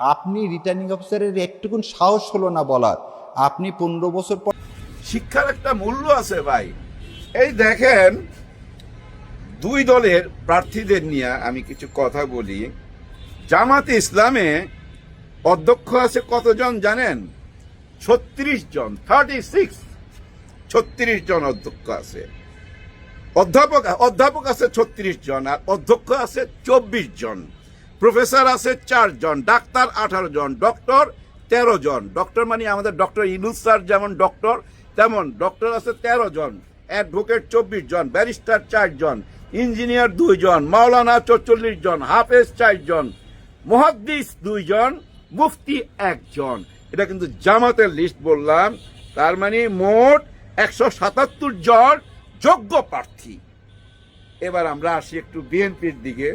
আপনি রিটার্নিং অফিসারের একটুকুন সাহস হলো না বলার। আপনি পনেরো বছর পর শিক্ষার একটা মূল্য আছে ভাই। এই দেখেন, দুই দলের প্রার্থীদের নিয়ে আমি কিছু কথা বলি। জামাতে ইসলামে অধ্যক্ষ আছে কতজন জানেন? ছত্রিশ জন থার্টি সিক্স ছত্রিশ জন অধ্যক্ষ আছে। অধ্যাপক অধ্যাপক আছে ছত্রিশ জন আর অধ্যক্ষ আছে চব্বিশ জন। প্রফেসর আছে চারজন ডাক্তার আঠারো জন, ডক্টর তেরো জন। ডক্টর মানে আমাদের ডক্টর ইনুস স্যার যেমন ডক্টর, তেমন ডক্টর আছে তেরো জন, অ্যাডভোকেট চব্বিশ জন, ব্যারিস্টার চারজন ইঞ্জিনিয়ার দুইজন মাওলানা চৌচল্লিশ জন, হাফেজ চারজন মহাদ্দিস দুইজন মুফতি একজন এটা কিন্তু জামাতের লিস্ট বললাম, তার মানে মোট একশো সাতাত্তর জন যোগ্য প্রার্থী। এবার আমরা আসি একটু বিএনপির দিকে।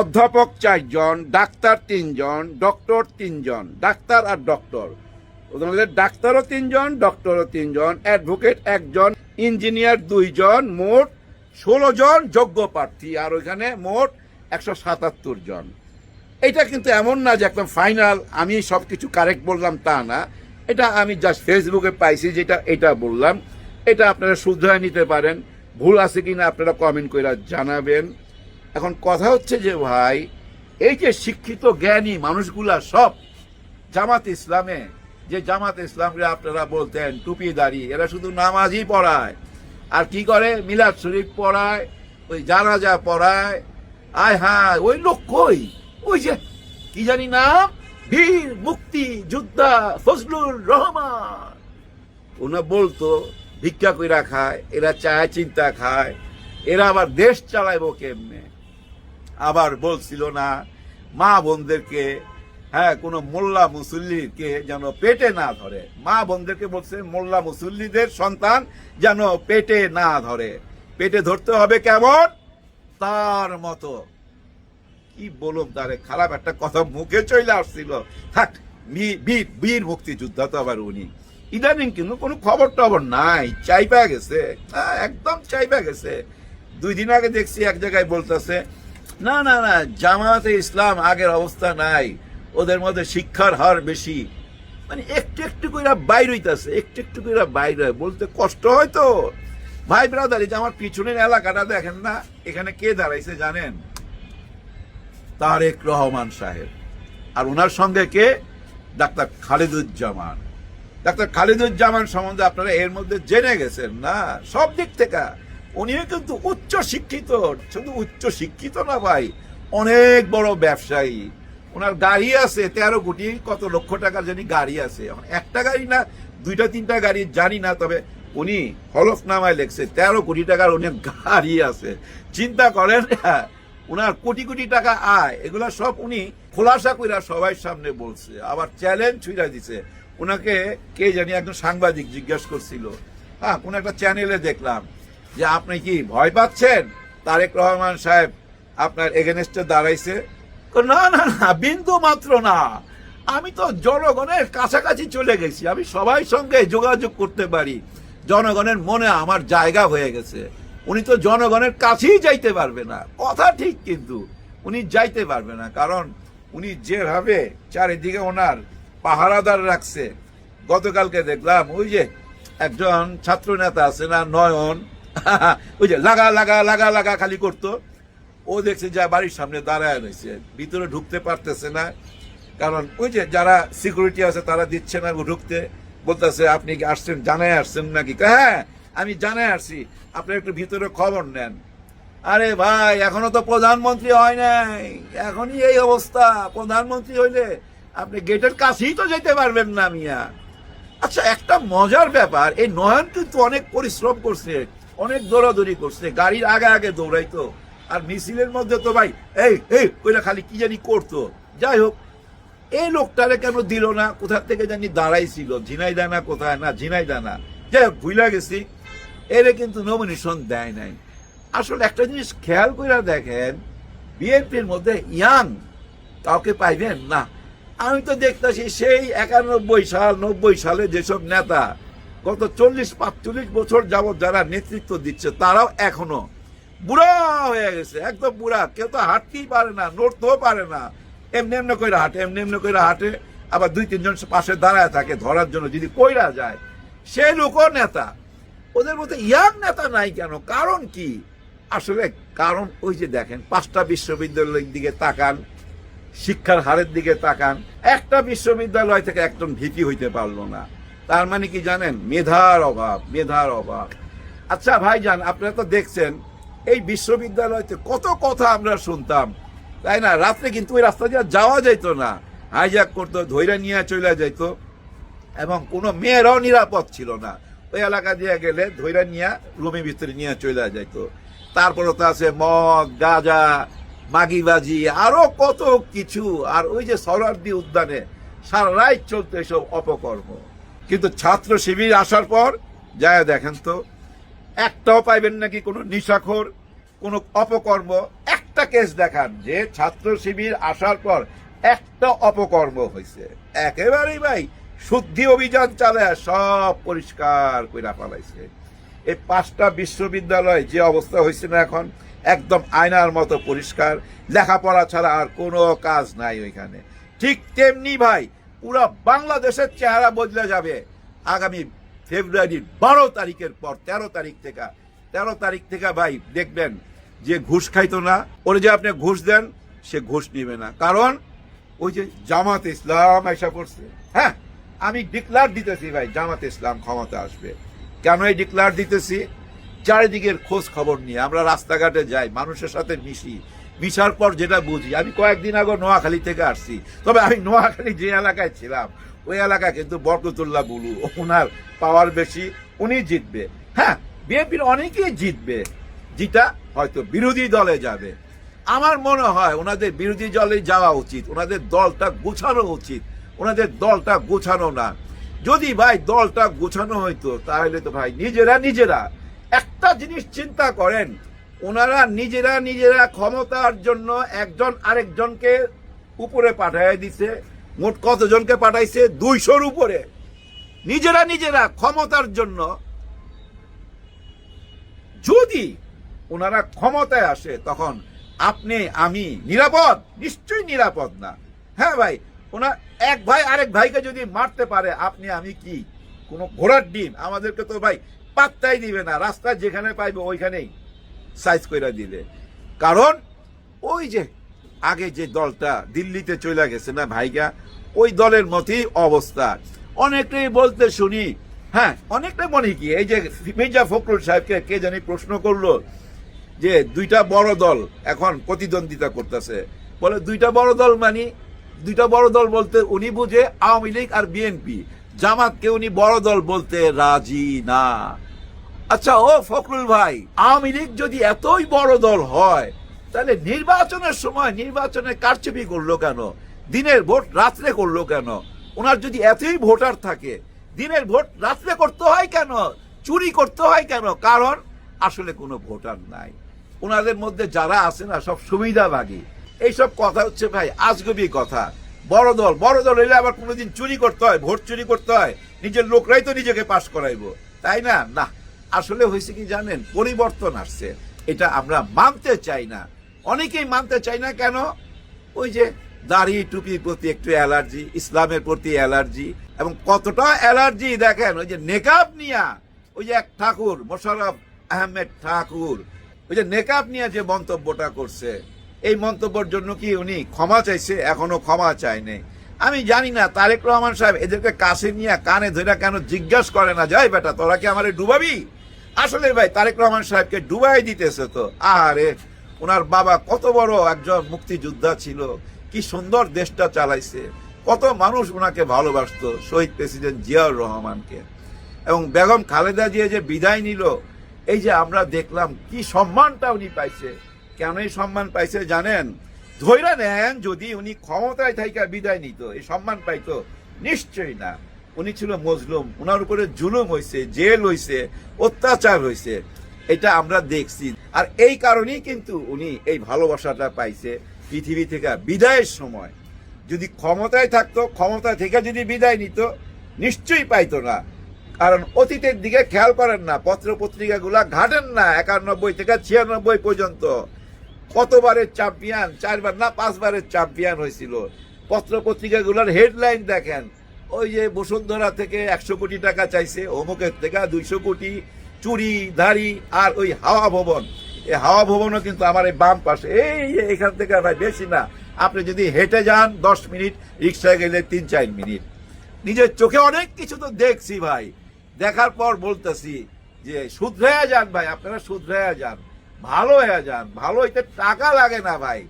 অধ্যাপক চারজন, ডাক্তার তিনজন, ডক্টর তিনজন, ডাক্তার আর ডক্টর। ডাক্তারও তিনজন, ডক্টরও তিনজন, অ্যাডভোকেট একজন, ইঞ্জিনিয়ার দুইজন, মোট ষোলো জন যোগ্য প্রার্থী, আর ওইখানে মোট একশো সাতাত্তর জন। এটা কিন্তু এমন না যে একদম ফাইনাল, আমি সব কিছু কারেক্ট বললাম তা না। এটা আমি জাস্ট ফেসবুকে পাইছি যেটা, এটা বললাম। এটা আপনারা শুধরায় নিতে পারেন। ভুল আছে কিনা আপনারা কমেন্ট করে জানাবেন। এখন কথা হচ্ছে যে ভাই, এই যে শিক্ষিত, জ্ঞানী মানুষগুলা সব জামাত ইসলামে, যে জামাত ইসলামকে আপনারা বলতেন, টুপি দাড়ি, এরা শুধু নামাজই পড়ায়। আর কি করে? মিলাদ শরীফ পড়ায়, ওই জানাজা পড়ায়। আয় হ্যাঁ ওই লোক কই? ওই যে, কি জানি নাম? বীর মুক্তি যোদ্ধা ফজলুর রহমান। ওনা বলতো, ভিক্ষা কইরা খায়, এরা চায়, চিন্তা খায়। এরা আবার দেশ চালাইবো কেমনে? আবার বলছিল না মা বোনদেরকে হ্যাঁ কোনো মোল্লা মুসল্লিকে যেন পেটে না ধরে। মা বোনদেরকে বলছে মোল্লা মুসল্লিদের সন্তান যেন পেটে না ধরে। পেটে ধরতে হবে কেমন? তার মতো। কি বলুম তারে খারাপ একটা কথা মুখে চলে আসছিল। থাক বীর বীর মুক্তিযোদ্ধা তো আবার উনি। ইদানিং কিন্তু কোনো খবর টবর নাই চাই পেয়ে গেছে। হ্যাঁ, একদম চাই পেয়ে গেছে। দুই দিন আগে দেখছি এক জায়গায় বলতেছে না না না জামাতে ইসলাম আগের অবস্থা নাই। ওদের মধ্যে শিক্ষার হার বেশি। মানে একটু একটু করে বাইর হইতাছে, একটু একটু করে বাইর হয়। বলতে কষ্ট হয় তো। ভাই ব্রাদার, এই যে আমার পিছনের এলাকাটা দেখেন না, এখানে কে দাঁড়াইছে জানেন? তারেক রহমান সাহেব। আর ওনার সঙ্গে কে? ডাক্তার খালিদুজ্জামান। ডাক্তার খালিদুজ্জামান সম্বন্ধে আপনারা এর মধ্যে জেনে গেছেন না? সব দিক থেকে। উনিও কিন্তু উচ্চ শিক্ষিত, শুধু উচ্চ শিক্ষিত না ভাই, অনেক বড় ব্যবসায়ী। ওনার গাড়ি আছে, তেরো কোটি কত লক্ষ টাকার জানি গাড়ি আছে। একটা গাড়ি না, দুইটা, তিনটা গাড়ি জানি না, তবে উনি হলফনামায় লেখছে, তেরো কোটি টাকার উনি গাড়ি আছে। চিন্তা করেন, উনার কোটি কোটি টাকা আয়, এগুলা সব উনি খোলাসা কইরা সবাই সামনে বলছে। আবার চ্যালেঞ্জ ছুঁড়া দিছে। উনাকে কে জানি একজন সাংবাদিক জিজ্ঞেস করছিল। হ্যাঁ কোন একটা চ্যানেলে দেখলাম। যে আপনি কি ভয় পাচ্ছেন? তারেক রহমান সাহেব আপনার এগেনস্টে দাঁড়াইছে। না না না, বিন্দু মাত্র না। আমি তো জনগণের কাছাকাছি চলে গেছি। আমি সবাই সঙ্গে যোগাযোগ করতে পারি। জনগণের মনে আমার জায়গা হয়ে গেছে। উনি তো জনগণের কাছেই যাইতে পারবে না। কথা ঠিক কিন্তু, উনি যাইতে পারবে না। কারণ উনি যেভাবে চারিদিকে ওনার পাহারাদার রাখছে। গতকালকে দেখলাম ওই যে একজন ছাত্র নেতা আছে না, নয়ন ওই যে লাগা লাগা লাগা লাগা খালি করতো। ও দেখছে যা বাড়ির সামনে দাঁড়ায় রয়েছে। ভিতরে ঢুকতে পারতেছে না। কারণ ওই যে যারা সিকিউরিটি আছে, তারা দিচ্ছে না ঢুকতে। বলতেছে, আপনি কি আসছেন? জানাই আসছেন নাকি? হ্যাঁ আমি জানাই আসছি। আপনি একটু ভিতরে খবর নেন। আরে ভাই, এখনও তো প্রধানমন্ত্রী হয় নাই। এখনই এই অবস্থা। প্রধানমন্ত্রী হইলে আপনি গেটের কাছেই তো যেতে পারবেন না, মিয়া। আচ্ছা একটা মজার ব্যাপার, এই নয়ন কিন্তু অনেক পরিশ্রম করছে। অনেক দৌড়াদৌড়ি করছে, গাড়ির আগে আগে দৌড়াইতো। আর মিছিলের মধ্যে তো ভাই, এই এই, ওইটা খালি কি জানি করতো। যাই হোক, এই লোকটারে কেন দিল না? কোথা থেকে জানি দাঁড়াইছিল? ঝিনাই দানা কোথায়? না ঝিনাই দানা যাই হোক ভুলা গেছি। এরে কিন্তু নমিনেশন দেয় নাই। আসলে একটা জিনিস খেয়াল করে দেখেন, বিএনপির মধ্যে ইয়াং কাউকে পাইবেন? না। আমি তো দেখতেছি সেই একানব্বই সাল, নব্বই সালে যেসব নেতা গত চল্লিশ পাঁচচল্লিশ বছর যাবৎ যারা নেতৃত্ব দিচ্ছে, তারাও এখনও বুড়া হয়ে গেছে, একদম বুড়া। কেউ তো হাঁটতেই পারে না, নড়তেও পারে না। এমনি এমনি কইরা হাঁটে, এমনি এমনি কইরা হাঁটে। আবার দুই, তিনজন পাশে দাঁড়ায় থাকে ধরার জন্য, যদি কইরা যায়। সে লোকও নেতা। ওদের মধ্যে ইয়াং নেতা নাই কেন? কারণ কি? আসলে কারণ ওই যে দেখেন, পাঁচটা বিশ্ববিদ্যালয়ের দিকে তাকান, শিক্ষার হারের দিকে তাকান। একটা বিশ্ববিদ্যালয় থেকে একজন ভিপি হইতে পারল না। তার মানে কি জানেন? মেধার অভাব মেধার অভাব। আচ্ছা ভাইজান, আপনারা তো দেখছেন, এই বিশ্ববিদ্যালয়তে কত কথা আমরা শুনতাম। তাই না? রাত্রে কিন্তু ওই রাস্তা দিয়ে যাওয়া যাইতো না। হাইজ্যাক করতো ধৈর্য নিয়ে চলে যাইত। এবং কোনো মেয়েরাও নিরাপদ ছিল না। ওই এলাকা দিয়ে গেলে ধৈর্য নিয়ে রুমের ভিতরে নিয়ে চলে যাইতো। তারপরে তো আছে মদ, গাঁজা, মাগিবাজি, আরও কত কিছু। আর ওই যে সরার্দি উদ্যানে সারা রাত চলতো এসব অপকর্ম। কিন্তু ছাত্র শিবির আসার পর, যায় দেখেন তো, একটাও পাইবেন নাকি কোনো নিশাখোর, কোনো অপকর্ম? একটা কেস দেখান, যে ছাত্র শিবির আসার পর একটা অপকর্ম হয়েছে একেবারেই ভাই, শুদ্ধি অভিযান চালায় সব পরিষ্কার কইরা পালাইছে এই পাঁচটা বিশ্ববিদ্যালয় যে অবস্থা হয়েছে না এখন, একদম আয়নার মতো পরিষ্কার, লেখাপড়া ছাড়া আর কোনো কাজ নাই ওইখানে। ঠিক তেমনি ভাই পুরো বাংলাদেশের চেহারা বদলে যাবে আগামী ফেব্রুয়ারির বারো তারিখের পর, তেরো তারিখ থেকে। তেরো তারিখ থেকে ভাই দেখবেন যে ঘুষ খাইতো না। ওরে যে আপনি ঘুষ দেন, সে ঘুষ নিবে না। কারণ ওই যে জামাত ইসলাম এসে পড়ছে। হ্যাঁ আমি ডিক্লার দিতেছি ভাই, জামাত ইসলাম ক্ষমতা আসবে। কেন এই ডিক্লার দিতেছি? চারিদিকের খোঁজ খবর নিয়ে। আমরা রাস্তাঘাটে যাই, মানুষের সাথে মিশি। মিশার পর যেটা বুঝি, আমি কয়েকদিন আগে নোয়াখালী থেকে আসছি, তবে আমি নোয়াখালী যে এলাকায় ছিলাম, ওই এলাকা কিন্তু বরকতুল্লাহ বুলু, ওনার পাওয়ার বেশি, উনি জিতবে। হ্যাঁ বিএনপির অনেকেই জিতবে, যেটা হয়তো বিরোধী দলে যাবে। আমার মনে হয় ওনাদের বিরোধী দলে যাওয়া উচিত, ওনাদের দলটা গোছানো উচিত, ওনাদের দলটা গোছানো না। যদি ভাই দলটা গোছানো হইতো, তাহলে তো ভাই নিজেরা নিজেরা, একটা জিনিস চিন্তা করেন ওনারা নিজেরা নিজেরা ক্ষমতার জন্য একজন আরেকজনকে উপরে পাঠায় দিছে। মোট কতজনকে পাঠাইছে? দুইশোর উপরে। নিজেরা নিজেরা ক্ষমতার জন্য যদি ওনারা ক্ষমতায় আসে, তখন আপনি, আমি নিরাপদ? নিশ্চয়ই নিরাপদ না। হ্যাঁ ভাই, ওনার এক ভাই আরেক ভাইকে যদি মারতে পারে, আপনি, আমি কি? কোনো ঘোড়ার ডিম? আমাদেরকে তো ভাই পাত্তাই দিবে না। রাস্তায় যেখানে পাইবে, ওইখানেই। সাইজ করে দিবে কারণ ওই যে আগে যে দলটা দিল্লিতে চলে গেছে না ভাইগা, ওই দলের মতই অবস্থা। অনেকটাই বলতে শুনি হ্যাঁ অনেকটা মনে কি, এই যে মির্জা ফখরুল সাহেবকে কে জানি প্রশ্ন করল যে দুইটা বড় দল এখন প্রতিদ্বন্দ্বিতা করতেছে। বলে, দুইটা বড় দল মানে? দুইটা বড় দল বলতে উনি বুঝে আওয়ামী লীগ আর বিএনপি। জামাতকে উনি বড় দল বলতে রাজি না। আচ্ছা ও ফখরুল ভাই, আওয়ামী লীগ যদি এতই বড় দল হয়, তাহলে নির্বাচনের সময় নির্বাচনে কারচুপি করল কেন? দিনের ভোট রাত্রে করল কেন? ওনার যদি এতই ভোটার থাকে, দিনের ভোট রাত্রে করতে হয় কেন? চুরি করতে হয় কেন? কারণ আসলে কোনো ভোটার নাই। ওনাদের মধ্যে যারা আছে না, সব সুবিধাভাগী। এইসব কথা হচ্ছে ভাই, আজগবি কথা। বড় দল বড় দল হইলে আবার কোনোদিন চুরি করতে হয়, ভোট চুরি করতে হয়, নিজের লোকরাই তো নিজেকে পাশ করাইবো। তাই না? না। আসলে হয়েছে কি জানেন? পরিবর্তন আসছে। এটা আমরা মানতে চাই না। অনেকেই মানতে চাই না কেন? ওই যে দাড়ি, টুপির প্রতি একটু অ্যালার্জি, ইসলামের প্রতি অ্যালার্জি এবং কতটা অ্যালার্জি দেখেন, ওই যে নেকাব নিয়া, ওই যে এক ঠাকুর মোশারফ আহমেদ ঠাকুর, ওই যে নেকাব নিয়ে যে মন্তব্যটা করছে, এই মন্তব্যের জন্য কি উনি ক্ষমা চাইছে? এখনও ক্ষমা চায়নি আমি জানি না, তারেক রহমান সাহেব এদেরকে কাছে নিয়ে কানে ধরে কেন জিজ্ঞাসা করে না? যাই বেটা, তোরা কি আমারে ডুবাবি? আসলে ভাই, তারেক রহমান সাহেবকে ডুবাই দিতেছে তো। আরে ওনার বাবা কত বড় একজন মুক্তিযোদ্ধা ছিল, কি সুন্দর দেশটা চালাইছে। কত মানুষ ওনাকে ভালোবাসত, শহীদ প্রেসিডেন্ট জিয়াউর রহমানকে। এবং বেগম খালেদা জিয়া যে বিদায় নিল, এই যে আমরা দেখলাম কি সম্মানটা উনি পাইছে। কেন এই সম্মান পাইছে জানেন? ধৈরা নেন যদি উনি ক্ষমতায় থাইকা বিদায় নিত, এই সম্মান পাইতো, নিশ্চয়ই না। উনি ছিল মজলুম ওনার উপরে জুলুম হয়েছে জেল হয়েছে অত্যাচার হয়েছে এটা আমরা দেখছি। আর এই কারণেই কিন্তু উনি এই ভালোবাসাটা পাইছে পৃথিবী থেকে বিদায়ের সময়। যদি ক্ষমতায় থাকতো ক্ষমতা থেকে যদি বিদায় নিত, নিশ্চয়ই পাইতো না। কারণ অতীতের দিকে খেয়াল করেন না, পত্র পত্রিকাগুলা ঘাটেন না, একানব্বই থেকে ছিয়ানব্বই পর্যন্ত। কতবারের চ্যাম্পিয়ন চারবার না, পাঁচবারের চ্যাম্পিয়ন হয়েছিল। পত্র পত্রিকাগুলোর হেডলাইন দেখেন। ওই যে বসুন্ধরা থেকে একশো কোটি টাকা চাইছে, অমুকের থেকে দুইশো কোটি, চুরি ধারি আর ওই হাওয়া ভবন। এই হাওয়া ভবনও কিন্তু আমার এই বাম পাশে। এই এখান থেকে ভাই, বেশি না। আপনি যদি হেঁটে যান, দশ মিনিট, রিক্সায় গেলে তিন, চার মিনিট। নিজের চোখে অনেক কিছু তো দেখছি ভাই। দেখার পর বলতেছি যে শুধরে যান ভাই, আপনারা শুধরে যান। ভালো হয়ে যান, ভালো হইতে টাকা লাগে না ভাই।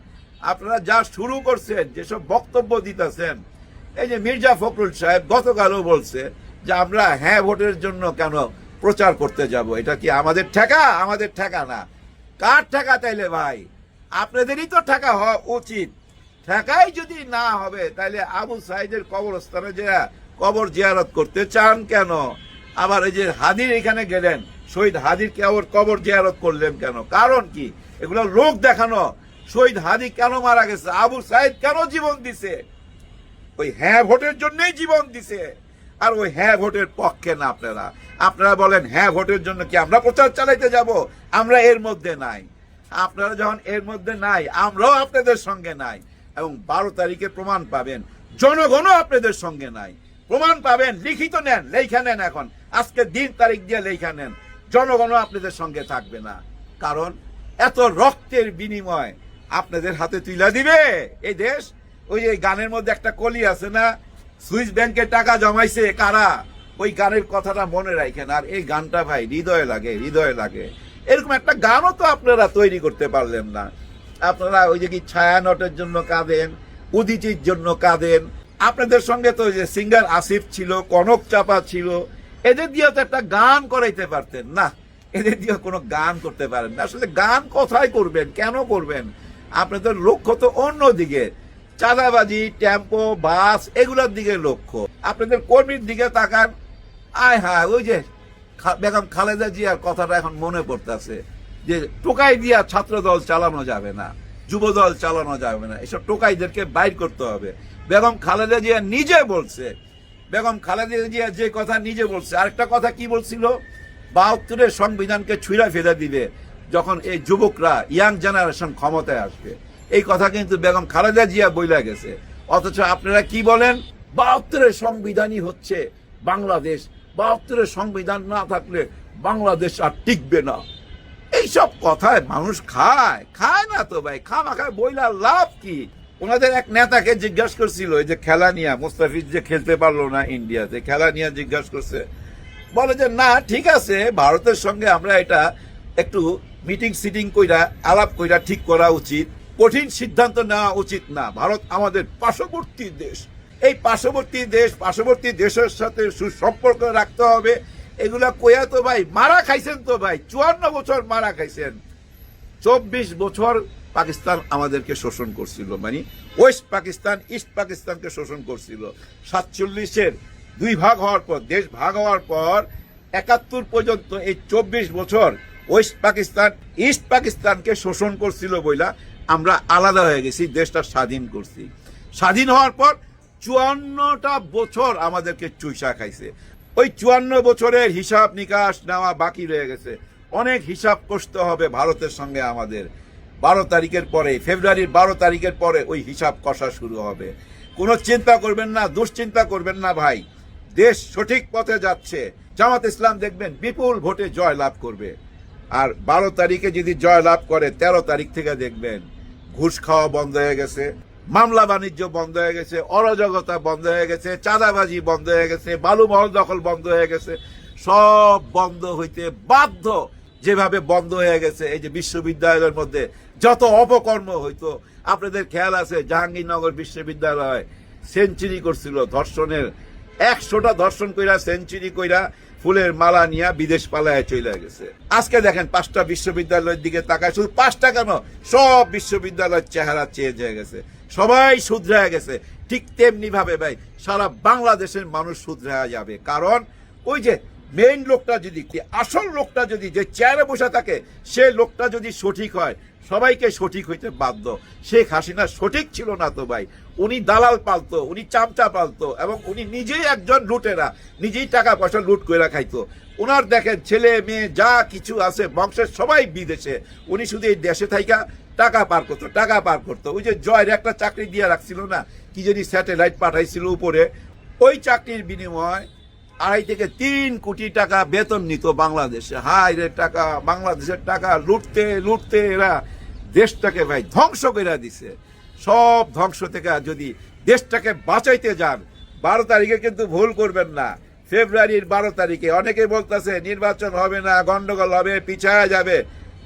আপনারা যা শুরু করছেন, যেসব বক্তব্য দিতেছেন, এই যে মির্জা ফখরুল সাহেব গতকালও বলছে যে আমরা হ্যাঁ ভোটের জন্য কেন প্রচার করতে যাব, এটা কি আমাদের ঠেকা? আমাদের ঠেকা না। কার ঠেকা তাইলে ভাই? আপনাদেরই তো ঠেকা হওয়া উচিত। ঠেকাই যদি না হবে তাহলে আবু সাইদের কবরস্থানে যে কবর জিয়ারত করতে চান কেন? আবার এই যে হাদির এখানে গেলেন শহীদ হাদির কবর কবর জিয়ারত করলেন কেন? কারণ কি? এগুলো লোক দেখানো। শহীদ হাদি কেন মারা গেছে? আবু সাইদ কেন জীবন দিছে? ওই হ্যাঁ ভোটের জন্যই জীবন দিছে। আর ওই হ্যাঁ ভোটের পক্ষে না আপনারা। আপনারা বলেন হ্যাঁ ভোটের জন্য কি আমরা প্রচার চালাইতে যাব? আমরা এর মধ্যে নাই। আপনারা যখন এর মধ্যে নাই, আমরাও আপনাদের সঙ্গে নাই। এবং বারো তারিখে প্রমাণ পাবেন, জনগণও আপনাদের সঙ্গে নাই। প্রমাণ পাবেন, লিখিত নেন, লেখা নেন এখন। আজকে দিন তারিখ দিয়ে লেখা নেন। জনগণও আপনাদের সঙ্গে থাকবে না। কারণ এত রক্তের বিনিময় আপনাদের হাতে তুলে দিবে। এই দেশ, ওই যে গানের মধ্যে একটা কলি আছে না? সুইস ব্যাংকে টাকা জমাইছে কারা? ওই গানের কথাটা মনে রাখেন আর এই গানটা ভাই, হৃদয়ে লাগে হৃদয়ে লাগে। এরকম একটা গানও তো আপনারা তৈরি করতে পারলেন না। আপনারা ওই যে কি ছায়ানটের জন্য কাঁদেন উদিচির জন্য কাঁদেন। আপনাদের সঙ্গে তো যে সিঙ্গার আসিফ ছিল, কনক চাপা ছিল এদের দিয়ে তো একটা গান করাইতে পারতেন। না, এদের দিয়ে কোনো গান করতে পারেন না। আসলে গান কোথায় করবেন? কেন করবেন? আপনাদের লক্ষ্য তো অন্য দিকে চাঁদাবাজি, টেম্পো, বাস, এগুলোর দিকে লক্ষ্য। আপনাদের কর্মীর দিকে তাকান। আয় হায়, ওই যে বেগম খালেদা জিয়ার কথাটা এখন মনে পড়তেছে যে টোকাই দিয়া ছাত্র দল চালানো যাবে না যুব দল চালানো যাবে না। এসব টোকাইদেরকে বাইর করতে হবে। বেগম খালেদা জিয়া নিজে বলছে বেগম খালেদা জিয়া যে কথা নিজে বলছে, আরেকটা কথা কি বলছিল? বাহাত্তরের সংবিধানকে ছুঁড়া ফেলে দিবে যখন এই যুবকরা ইয়াং জেনারেশন ক্ষমতায় আসবে। এই কথা কিন্তু বেগম খালেদা জিয়া বইলা গেছে। অথচ আপনারা কি বলেন? বাহাত্তরের সংবিধানই হচ্ছে বাংলাদেশ। বাহাত্তরের সংবিধান না থাকলে বাংলাদেশ আর টিকবে না। এইসব কথায় মানুষ খায়। খায় না তো ভাই খামা খায় বইলা লাভ কি? ওনাদের এক নেতাকে জিজ্ঞাসা করছিল যে খেলা নিয়ে মুস্তাফিজ যে খেলতে পারল না ইন্ডিয়াতে খেলা নিয়ে জিজ্ঞাসা করছে। বলে যে, না, ঠিক আছে, ভারতের সঙ্গে আমরা এটা একটু মিটিং, সিটিং কইরা, আলাপ কইরা ঠিক করা উচিত। কঠিন সিদ্ধান্ত নেওয়া উচিত না। ভারত আমাদের পার্শ্ববর্তী দেশ। এই পার্শ্ববর্তী দেশ, পার্শ্ববর্তী দেশের সাথে সুসম্পর্ক রাখতে হবে। এগুলা কইয়া তো ভাই, মারা খাইছেন তো ভাই, চুয়ান্ন বছর মারা খাইছেন। চব্বিশ বছর পাকিস্তান আমাদেরকে শোষণ করছিল। মানে ওয়েস্ট পাকিস্তান, ইস্ট পাকিস্তানকে শোষণ করছিল। সাতচল্লিশের দুই ভাগ হওয়ার পর, দেশ ভাগ হওয়ার পর, একাত্তর পর্যন্ত এই চব্বিশ বছর ওয়েস্ট পাকিস্তান, ইস্ট পাকিস্তানকে শোষণ করছিল বইলা আমরা আলাদা হয়ে গেছি, দেশটা স্বাধীন করছি। স্বাধীন হওয়ার পর চুয়ান্নটা বছর আমাদেরকে চুইসা খাইছে। ওই চুয়ান্ন বছরের হিসাব নিকাশ নেওয়া বাকি রয়ে গেছে। অনেক হিসাব কষতে হবে ভারতের সঙ্গে আমাদের। বারো তারিখের পরে, ফেব্রুয়ারির বারো তারিখের পরে ওই হিসাব কষা শুরু হবে। কোনো চিন্তা করবেন না, দুশ্চিন্তা করবেন না ভাই। দেশ সঠিক পথে যাচ্ছে। জামাত ইসলাম দেখবেন বিপুল ভোটে জয় লাভ করবে। আর বারো তারিখে যদি জয় লাভ করে, তেরো তারিখ থেকে দেখবেন ঘুষ খাওয়া বন্ধ হয়ে গেছে, মামলা বাণিজ্য বন্ধ হয়ে গেছে, অরাজকতা বন্ধ হয়ে গেছে, চাঁদাবাজি বন্ধ হয়ে গেছে বালু মহল দখল বন্ধ হয়ে গেছে, সব বন্ধ হইতে বাধ্য যেভাবে বন্ধ হয়ে গেছে, এই যে বিশ্ববিদ্যালয়ের মধ্যে যত অপকর্ম হইতো, আপনাদের খেয়াল আছে, জাহাঙ্গীরনগর বিশ্ববিদ্যালয় সেঞ্চুরি করছিল, ধর্ষণের একশোটা ধর্ষণ কইরা, সেঞ্চুরি কইরা ফুলের মালা নিয়ে বিদেশ পালায় চলে গেছে। আজকে দেখেন পাঁচটা বিশ্ববিদ্যালয়ের দিকে তাকায়, শুধু পাঁচটা কেন? সব বিশ্ববিদ্যালয়ের চেহারা চেঞ্জ হয়ে গেছে, সবাই শুধরে গেছে। ঠিক তেমনি ভাবে ভাই, সারা বাংলাদেশের মানুষ শুধরে যাবে। কারণ ওই যে মেইন লোকটা যদি আসল লোকটা যদি, যে চেয়ারে বসে থাকে, সে লোকটা যদি সঠিক হয়, সবাইকে সঠিক হইতে বাধ্য। শেখ হাসিনা সঠিক ছিল না তো ভাই। উনি দালাল পালতো, উনি চামচা পালতো, এবং উনি নিজেই একজন লুটেরা, নিজেই টাকা পয়সা লুট করে খাইতো। ওনার দেখেন, ছেলে, মেয়ে, যা কিছু আছে, বংশের সবাই বিদেশে। উনি শুধু এই দেশে থাইকা, টাকা পার করতো, টাকা পার করতো। ওই যে জয়ের একটা চাকরি দিয়ে রাখছিল না, কি যদি স্যাটেলাইট পাঠাইছিল উপরে। ওই চাকরির বিনিময় আড়াই থেকে তিন কোটি টাকা বেতন নিত বাংলাদেশে। হাই রে টাকা, বাংলাদেশের টাকা লুটতে লুটতে এরা দেশটাকে ভাই ধ্বংস করে দিছে। সব ধ্বংস থেকে যদি দেশটাকে বাঁচাইতে যান, বারো তারিখে কিন্তু ভুল করবেন না। ফেব্রুয়ারির বারো তারিখে অনেকে বলতেছে, নির্বাচন হবে না, গন্ডগোল হবে, পিছায়া যাবে।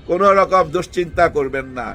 কোনো রকম দুশ্চিন্তা করবেন না।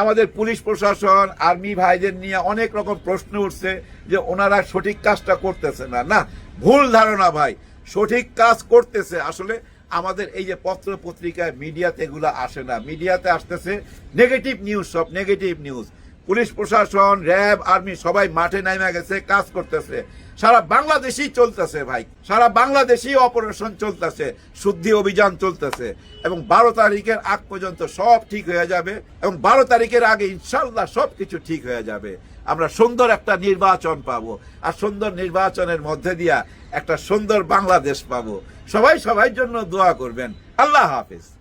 আমাদের পুলিশ প্রশাসন, আর্মি ভাইদের নিয়ে অনেক রকম প্রশ্ন উঠছে যে ওনারা সঠিক কাজটা করতেছে না। না ভুল ধারণা ভাই, সঠিক কাজ করতেছে। আসলে আমাদের এই যে পত্র পত্রিকায় মিডিয়াতে এগুলো আসে না। মিডিয়াতে আসতেছে নেগেটিভ নিউজ সব নেগেটিভ নিউজ পুলিশ, প্রশাসন, র্যাব, আর্মি সবাই মাঠে নামে গেছে, কাজ করতেছে। সারা বাংলাদেশই চলতেছে ভাই। সারা বাংলাদেশই অপারেশন চলতেছে, শুদ্ধি অভিযান চলতেছে। এবং বারো তারিখের আগ পর্যন্ত সব ঠিক হয়ে যাবে এবং বারো তারিখের আগে ইনশাল্লাহ সব কিছু ঠিক হয়ে যাবে। আমরা সুন্দর একটা নির্বাচন পাবো। আর সুন্দর নির্বাচনের মধ্যে দিয়া একটা সুন্দর বাংলাদেশ পাব। সবাই সবাই জন্য দোয়া করবেন। আল্লাহ হাফিজ।